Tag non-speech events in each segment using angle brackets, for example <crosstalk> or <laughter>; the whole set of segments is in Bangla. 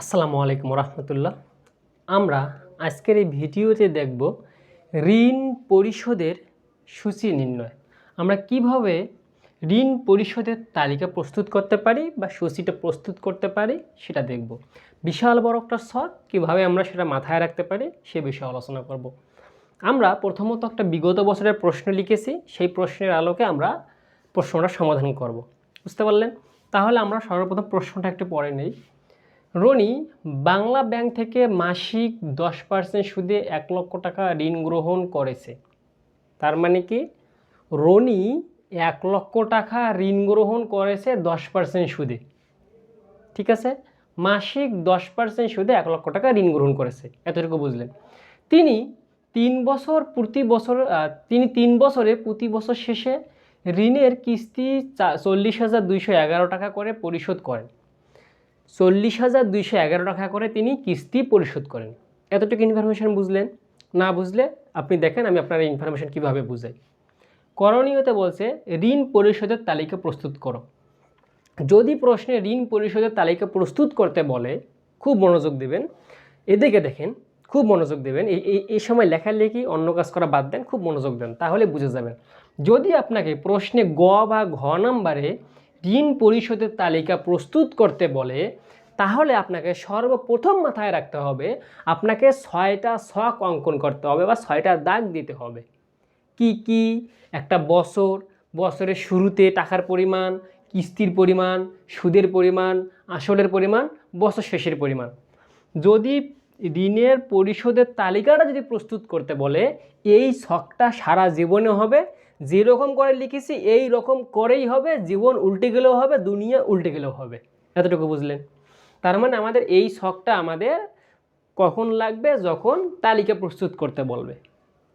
আসসালামু আলাইকুম রহমতুল্লাহ। আমরা আজকের এই ভিডিওতে দেখব ঋণ পরিশোধের সূচি নির্ণয়। আমরা কীভাবে ঋণ পরিশোধের তালিকা প্রস্তুত করতে পারি বা সূচিটা প্রস্তুত করতে পারি সেটা দেখব। বিশাল বড় একটা শখ, কীভাবে আমরা সেটা মাথায় রাখতে পারি সে বিষয়ে আলোচনা করব। আমরা প্রথমত একটা বিগত বছরের প্রশ্ন লিখেছি, সেই প্রশ্নের আলোকে আমরা প্রশ্নটা সমাধান করব। বুঝতে পারলেন? তাহলে আমরা সর্বপ্রথম প্রশ্নটা একটু পরে নেই। রনি, বাংলা ব্যাংক থেকে মাসিক দশ পার্সেন্ট সুদে এক লক্ষ টাকা ঋণ গ্রহণ করেছে। তার মানে কি? রনি এক লক্ষ টাকা ঋণ গ্রহণ করেছে দশ পার্সেন্ট সুদে। ঠিক আছে? মাসিক দশ পার্সেন্ট সুদে এক লক্ষ টাকা ঋণ গ্রহণ করেছে। এতটুকু বুঝলেন। তিনি তিন বছর প্রতি বছর তিনি তিন বছরে প্রতি বছর শেষে ঋণের কিস্তি চল্লিশ হাজার দুইশো এগারো টাকা করে পরিশোধ করেন। চল্লিশ হাজার দুইশো এগারো টাকা করে তিনি কিস্তি পরিশোধ করেন। এতটুকু ইনফরমেশন বুঝলেন? না বুঝলে আপনি দেখেন, আমি আপনার ইনফরমেশন কীভাবে বুঝাই। করণীয়তে বলছে, ঋণ পরিশোধের তালিকা প্রস্তুত করো। যদি প্রশ্নে ঋণ পরিশোধের তালিকা প্রস্তুত করতে বলে, খুব মনোযোগ দেবেন। এদিকে দেখেন, খুব মনোযোগ দেবেন। এই, এই- সময় লেখালেখি, অন্য কাজ করা বাদ দেন, খুব মনোযোগ দেন, তাহলে বুঝে যাবেন। যদি আপনাকে প্রশ্নে গ বা ঘ নাম্বারে ঋণ পরিশোধের তালিকা প্রস্তুত করতে বলে, তাহলে আপনাকে সর্বপ্রথম মাথায় রাখতে হবে, আপনাকে ছয়টা ছক অঙ্কন করতে হবে বা ছয়টা দাগ দিতে হবে। কি কি? একটা বছর, বছরের শুরুতে টাকার পরিমাণ, কিস্তির পরিমাণ, সুদের পরিমাণ, আসলের পরিমাণ, বছর শেষের পরিমাণ। যদি ঋণের পরিশোধের তালিকাটা যদি প্রস্তুত করতে বলে, এই ছকটা সারা জীবনে হবে যেরকম করে লিখেছি এই রকম করেই হবে, জীবন উল্টে গেলেও হবে, দুনিয়া উল্টে গেলেও হবে। এতটুকু বুঝলেন? তার মানে আমাদের এই শখটা আমাদের কখন লাগবে? যখন তালিকা প্রস্তুত করতে বলবে।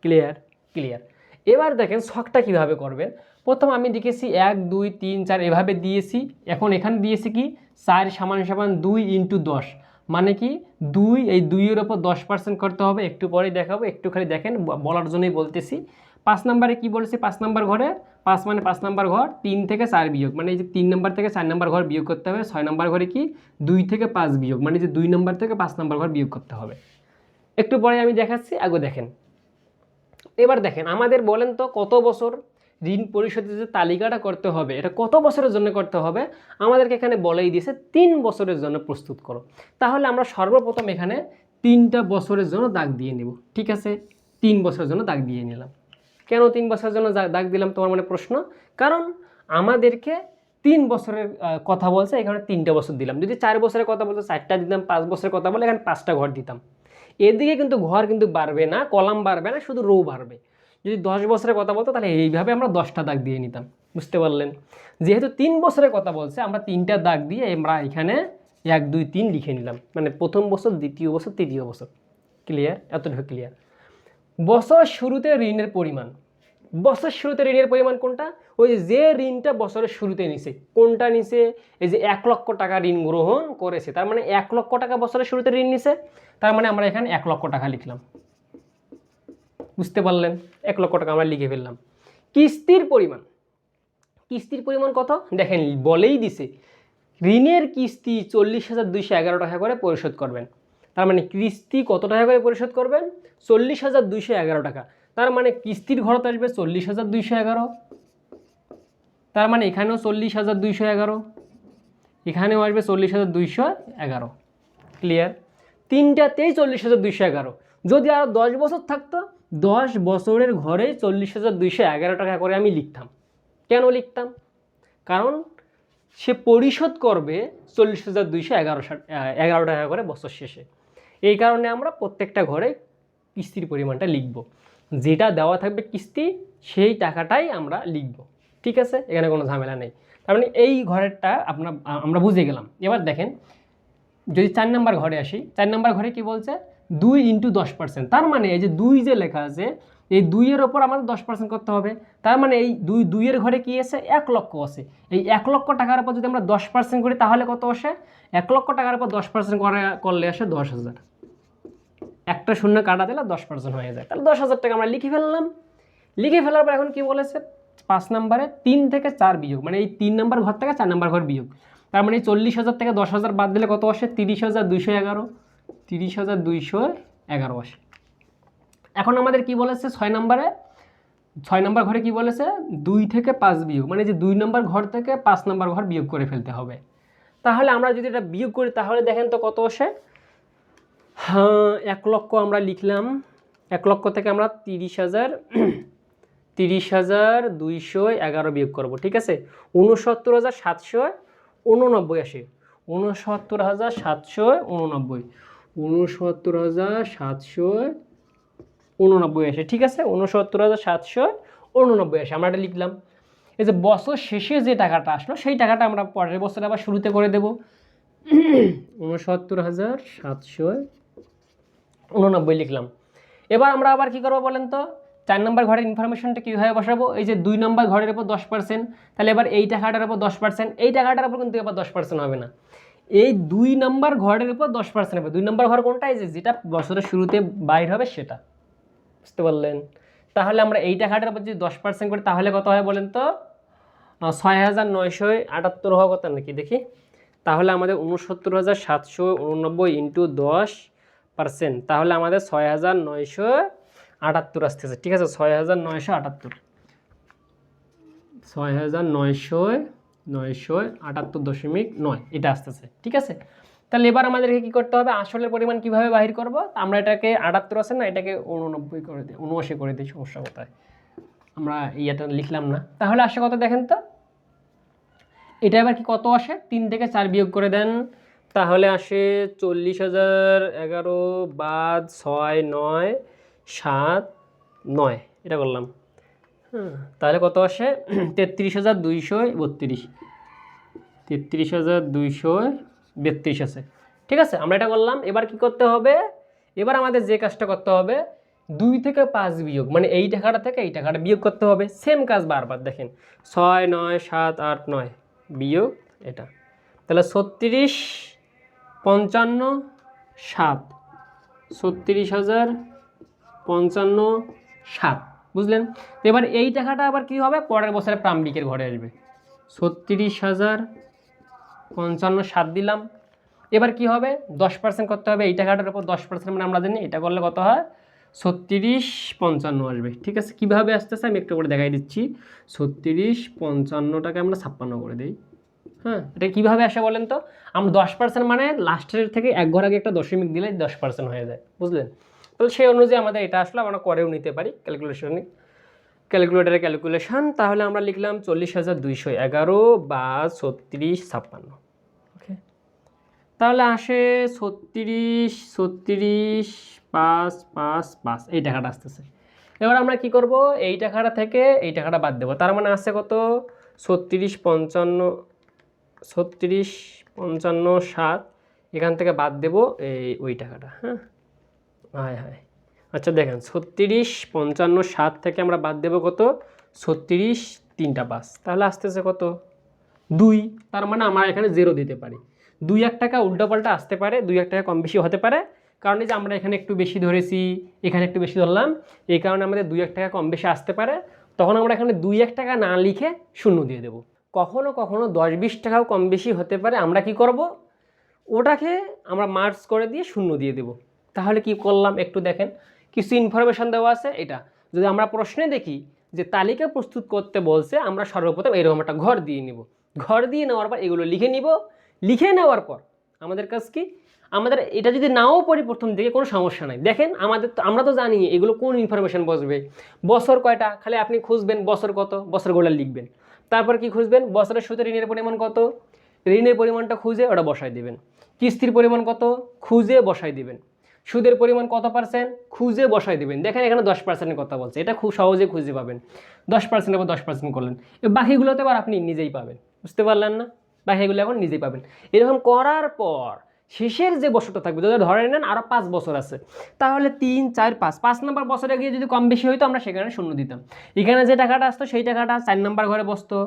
ক্লিয়ার ক্লিয়ার এবার দেখেন শখটা কীভাবে করবেন? প্রথম আমি লিখেছি এক, দুই, তিন, চার, এভাবে দিয়েছি। এখন এখানে দিয়েছি কি? চার সমান সমান দুই ইন্টু দশ। মানে কি? দুই, এই দুইয়ের ওপর দশ পার্সেন্ট করতে হবে, একটু পরেই দেখাবো, একটু খালি দেখেন বলার জন্যই বলতেছি। পাঁচ নাম্বারে কি বলেছি? পাঁচ নাম্বার ঘরে? পাঁচ মানে পাঁচ নাম্বার ঘর, তিন থেকে চার বিয়োগ। মানে এই যে তিন নাম্বার থেকে চার নাম্বার ঘর বিয়োগ করতে হবে, ছয় নাম্বার ঘরে কি? দুই থেকে পাঁচ বিয়োগ। মানে যে দুই নাম্বার থেকে পাঁচ নাম্বার ঘর বিয়োগ করতে হবে। একটু পরে আমি দেখাচ্ছি, আগে দেখেন। এবার দেখেন, আমাদের বলেন তো কত বছর ঋণ পরিশোধের যে তালিকাটা করতে হবে, এটা কত বছরের জন্য করতে হবে? আমাদেরকে এখানে বলেই দিয়েছে, তিন বছরের জন্য প্রস্তুত করো। তাহলে আমরা সর্বপ্রথম এখানে তিনটা বছরের জন্য দাগ দিয়ে নেব। ঠিক আছে? তিন বছরের জন্য দাগ দিয়ে নিলাম। কেন তিন বছরের জন্য দাগ দিলাম তোমার মনে প্রশ্ন? কারণ আমাদেরকে তিন বছরের কথা বলছে, এখানে তিনটা বছর দিলাম। যদি চার বছরের কথা বলতো, চারটা দিতাম, পাঁচ বছরের কথা বলে এখানে পাঁচটা ঘর দিতাম। এদিকে কিন্তু ঘর কিন্তু বাড়বে না, কলাম বাড়বে না, শুধু রো বাড়বে। যদি দশ বছরের কথা বলতো, তাহলে এইভাবে আমরা দশটা দাগ দিয়ে নিতাম। বুঝতে পারলেন? যেহেতু তিন বছরের কথা বলছে, আমরা তিনটা দাগ দিয়ে আমরা এখানে এক, দুই, তিন লিখে নিলাম। মানে প্রথম বছর, দ্বিতীয় বছর, তৃতীয় বছর। ক্লিয়ার এতটুকু ক্লিয়ার বছর শুরুতে ঋণের পরিমাণ। বছর শুরুতে ঋণের পরিমাণ কোনটা? ওই যে ঋণটা বছরের শুরুতে নিছে। কোনটা নিছে? এই যে এক লক্ষ টাকা ঋণ গ্রহণ করেছে। তার মানে এক লক্ষ টাকা বছরের শুরুতে ঋণ নিছে। তার মানে আমরা এখানে এক লক্ষ টাকা লিখলাম। বুঝতে পারলেন? এক লক্ষ টাকা আমরা লিখে ফেললাম। কিস্তির পরিমাণ। কিস্তির পরিমাণ কত? দেখেন, বলেই দিছে। ঋণের কিস্তি চল্লিশ হাজার দুইশো এগারো টাকা করে পরিশোধ করবেন। তার মানে কিস্তি কত টাকা করে পরিশোধ করবেন? চল্লিশ হাজার দুইশো এগারো টাকা। তার মানে কিস্তির ঘরত আসবে চল্লিশ হাজার দুইশো এগারো। তার মানে এখানেও চল্লিশ হাজার দুইশো এগারো। এখানেও আসবে চল্লিশ হাজার দুইশো এগারো। ক্লিয়ার তিনটাতেই চল্লিশ হাজার দুইশো এগারো। যদি আরও দশ বছর থাকতো, দশ বছরের ঘরে চল্লিশ হাজার দুইশো এগারো টাকা করে আমি লিখতাম। কেন লিখতাম? কারণ সে পরিশোধ করবে চল্লিশ হাজার দুইশো এগারো এগারো টাকা করে বছর শেষে। এই কারণে আমরা প্রত্যেকটা ঘরে কিস্তির পরিমাণটা লিখব। যেটা দেওয়া থাকবে কিস্তি, সেই টাকাটাই আমরা লিখব। ঠিক আছে? এখানে কোনো ঝামেলা নেই। তার মানে এই ঘরেরটা আপনার, আমরা বুঝে গেলাম। এবার দেখেন, যদি চার নাম্বার ঘরে আসি, চার নাম্বার ঘরে কি বলছে? দুই ইন্টু দশ পার্সেন্ট। তার মানে এই যে দুই যে লেখা আছে, এই দুইয়ের ওপর আমাদের দশ পার্সেন্ট করতে হবে। তার মানে এই দুই, দুইয়ের ঘরে কি আছে? এক লক্ষ আছে। এই এক লক্ষ টাকার উপর যদি আমরা দশ পার্সেন্ট করি, তাহলে কত আসে? এক লক্ষ টাকার উপর দশ পার্সেন্ট করে, করলে আসে দশ হাজার। একটা শূন্য কাটা দিলে দশ পার্সেন্ট হয়ে যায়। তাহলে দশ হাজার টাকা আমরা লিখে ফেললাম। লিখে ফেলার পর এখন কি বলেছে? পাঁচ নাম্বারে তিন থেকে চার বিয়োগ মানে এই তিন নাম্বার ঘর থেকে চার নাম্বার ঘর বিয়োগ। তার মানে চল্লিশ হাজার থেকে দশ হাজার বাদ দিলে কত আসে? তিরিশ হাজার দুইশো এগারো। তিরিশ হাজার দুইশো এগারো আসে। এখন আমাদের কি বলেছে? ছয় নম্বরে, ছয় নম্বর ঘরে কি বলেছে? দুই থেকে পাঁচ বিয়োগ মানে যে দুই নম্বর ঘর থেকে পাঁচ নম্বর ঘর বিয়োগ করে ফেলতে হবে। তাহলে আমরা যদি এটা বিয়োগ করি, তাহলে দেখেন তো কত আসে? হ্যাঁ এক লক্ষ আমরা লিখলাম। এক লক্ষ থেকে আমরা তিরিশ হাজার <clears throat> তিরিশ হাজার দুইশো এগারো বিয়োগ করব, ঠিক আছে? উনসত্তর হাজার সাতশো উননব্বই আসে। উনসত্তর হাজার সাতশো উননব্বই উনসত্তর হাজার সাতশো উননব্বই আসে, ঠিক আছে? উনসত্তর হাজার সাতশো উননব্বই আসে, আমরা এটা লিখলাম। এই যে বছর শেষে যে টাকাটা আসলো, সেই টাকাটা আমরা পরের বছর আবার শুরুতে করে দেব। <clears throat> উনসত্তর হাজার সাতশো উননব্বই লিখলাম। এবার আমরা আবার কি করব বলেন তো? চার নম্বর ঘরের ইনফরমেশনটা কীভাবে বসাবো? এই যে দুই নম্বর ঘরের উপর দশ পার্সেন্ট তাহলে এবার এই টাকাটার উপর দশ পার্সেন্ট এই টাকাটার উপর কিন্তু এবার দশ পার্সেন্ট হবে না। এই দুই নম্বর ঘরের উপর দশ পার্সেন্ট হবে। দুই নম্বর ঘর কোনটা? এই যে যেটা বছরের শুরুতে বাইর হবে সেটা। বুঝতে পারলেন? তাহলে আমরা এই টাকাটার উপর যদি দশ পার্সেন্ট করি, তাহলে কত হয় বলেন তো? ছয় হাজার নয়শো আটাত্তর হওয়া কথা নাকি? দেখি। তাহলে আমাদের উনসত্তর হাজার সাতশো উননব্বই ইন্টু দশ পার্সেন্ট, তাহলে আমাদের ছয় হাজার নয়শো আটাত্তর আসতেছে, ঠিক আছে? ছয় হাজার নয়শো আটাত্তর। ছয় হাজার নয়শো নয়শো আটাত্তর দশমিক নয়, এটা আসতেছে, ঠিক আছে? তাহলে এবার আমাদেরকে কী করতে হবে? আসলের পরিমাণ কীভাবে বাহির করব? আমরা এটাকে আটাত্তর আছে না, এটাকে উননব্বই করে দিই, উনআশি করে দিই, সমস্যা কোথায়? আমরা ইয়েটা লিখলাম না। তাহলে আসে কত দেখেন তো, এটা এবার কি কত আসে? তিন থেকে চার বিয়োগ করে দেন তাহলে আসে চল্লিশ হাজার এগারো বাদ ছয় নয় সাত নয়, এটা করলাম হ্যাঁ তাহলে কত আসে? তেত্রিশ হাজার দুইশো বত্রিশ। তেত্রিশ হাজার দুইশো বেত্রিশ আছে। ঠিক আছে, আমরা এটা করলাম। এবার কি করতে হবে? এবার আমাদের যে কাজটা করতে হবে, দুই থেকে পাঁচ বিয়োগ মানে এই টাকাটা থেকে এই টাকাটা বিয়োগ করতে হবে। সেম কাজ বারবার, দেখেন। ছয়, নয়, সাত, আট, নয় বিয়োগ এটা। তাহলে ছত্রিশ পঞ্চান্ন, সাত। ছত্রিশ হাজার, পঞ্চান্ন, সাত। বুঝলেন? এবার এই টাকাটা আবার কি হবে? পরের বছরে প্রাম্বিকের ঘরে আসবে। ছত্রিশ হাজার, পঞ্চান্ন, সাত দিলাম। এবার কি হবে? দশ পার্সেন্ট করতে হবে। এই টাকাটার উপর দশ পার্সেন্ট মানে আমরা জানি, এটা করলে কত হয়? ছত্রিশ, পঞ্চান্ন আসবে। ঠিক আছে? কীভাবে আসতেছে? আমি একটু করে দেখাই দিচ্ছি। ছত্রিশ, পঞ্চান্নটাকে আমরা ছাপ্পান্ন করে দিই। হ্যাঁ এটা কীভাবে আসে বলেন তো? আমরা দশ পার্সেন্ট মানে লাস্টের থেকে এক ঘর আগে একটা দশমিক দিলে দশ পার্সেন্ট হয়ে যায়, বুঝলেন? তাহলে সেই অনুযায়ী আমাদের এটা আসলে, আমরা করেও নিতে পারি ক্যালকুলেশনে ক্যালকুলেটারে ক্যালকুলেশন তাহলে আমরা লিখলাম চল্লিশ হাজার দুইশো এগারো বা ছত্রিশ ছাপ্পান্ন। ওকে? তাহলে আসে ছত্রিশ ছত্রিশ, পাঁচ পাঁচ পাঁচ, এই টাকাটা আসতেছে। এবার আমরা কি করব? এই টাকাটা থেকে এই টাকাটা বাদ দেবো। তার মানে আসছে কত? ছত্রিশ পঞ্চান্ন ছত্রিশ, পঞ্চান্ন, সাত, এখান থেকে বাদ দেবো এই ওই টাকাটা হ্যাঁ? হায় হায়। আচ্ছা দেখেন, ছত্রিশ, পঞ্চান্ন, সাত থেকে আমরা বাদ দেবো কত? ছত্রিশ, তিনটা পাঁচ। তাহলে আসতেছে কত? দুই। তার মানে আমরা এখানে জিরো দিতে পারি। দুই এক টাকা উল্টোপাল্টা আসতে পারে, দুই এক টাকা কম বেশি হতে পারে। কারণ এই যে আমরা এখানে একটু বেশি ধরেছি, এখানে একটু বেশি ধরলাম, এই কারণে আমাদের দুই এক টাকা কম বেশি আসতে পারে। তখন আমরা এখানে দুই এক টাকা না লিখে শূন্য দিয়ে দেবো। কখনো কখনো দশ বিশ টাকাও কম বেশি হতে পারে, আমরা কি করব? ওটাকে আমরা মার্কস করে দিয়ে শূন্য দিয়ে দেব। তাহলে কি করলাম? একটু দেখেন। কিছু ইনফরমেশান দেওয়া আছে, এটা। যদি আমরা প্রশ্নে দেখি যে তালিকা প্রস্তুত করতে বলছে, আমরা সর্বপ্রথম এরকম একটা ঘর দিয়ে নিব। ঘর দিয়ে নেওয়ার পর এগুলো লিখে নিব। লিখে নেওয়ার পর আমাদের কাজ কি? আমাদের এটা যদি নাও পড়ি প্রথম দিকে, কোনো সমস্যা নাই। দেখেন, আমাদের তো, আমরা তো জানি এগুলো কোন ইনফরমেশান বসবে। বছর কয়টা? খালি আপনি খুঁজবেন বছর কত? বছরগুলো লিখবেন। তারপর কি খুঁজবেন? বছরের সুদে ঋণের পরিমাণ কত? ঋণের পরিমাণটা খুঁজে ওটা বসাই দিবেন। কিস্তির পরিমাণ কত? খুঁজে বসাই দিবেন। সুদের পরিমাণ কত পার্সেন্ট খুঁজে বসাই দেবেন। দেখেন এখানে দশ পার্সেন্টের কথা বলছে। এটা খুব সহজে খুঁজে পাবেন। দশ পার্সেন্ট পর দশ পার্সেন্ট করলেন। বাকিগুলোতে আবার আপনি নিজেই পাবেন। বুঝতে পারলেন না? বাকিগুলো এখন নিজেই পাবেন। এরকম করার পর শেষের যে বছরটা থাকবে যদি ধরে নেন আরও পাঁচ বছর আছে, তাহলে তিন, চার, পাঁচ পাঁচ নম্বর বছরে গিয়ে যদি কম বেশি হইতো আমরা সেখানে শূন্য দিতাম। এখানে যে টাকাটা আসতো সেই টাকাটা চার নম্বর ঘরে বসতো,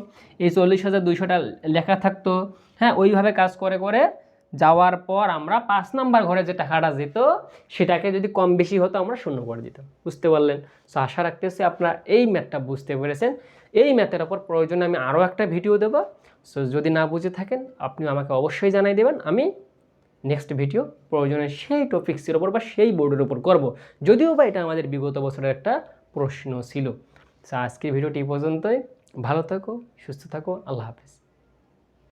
এই চল্লিশ হাজার দুইশোটা লেখা থাকতো হ্যাঁ ওইভাবে কাজ করে করে যাওয়ার পর আমরা পাঁচ নাম্বার ঘরে যে টাকাটা যেত, সেটাকে যদি কম বেশি হতো আমরা শূন্য করে দিতাম। বুঝতে পারলেন? সো আশা রাখতেছি আপনারা এই ম্যাথটা বুঝতে পেরেছেন। এই ম্যাথের ওপর প্রয়োজনে আমি আরও একটা ভিডিও দেবো। সো যদি না বুঝে থাকেন আপনি আমাকে অবশ্যই জানাই দেবেন। আমি নেক্সট ভিডিও প্রয়োজনে সেই টপিক্সের ওপর বা সেই বোর্ডের ওপর করব। যদিও বা এটা আমাদের বিগত বছরের একটা প্রশ্ন ছিল। আজকের ভিডিওটি পর্যন্তই। ভালো থাকো, সুস্থ থাকো, আল্লাহ হাফিজ।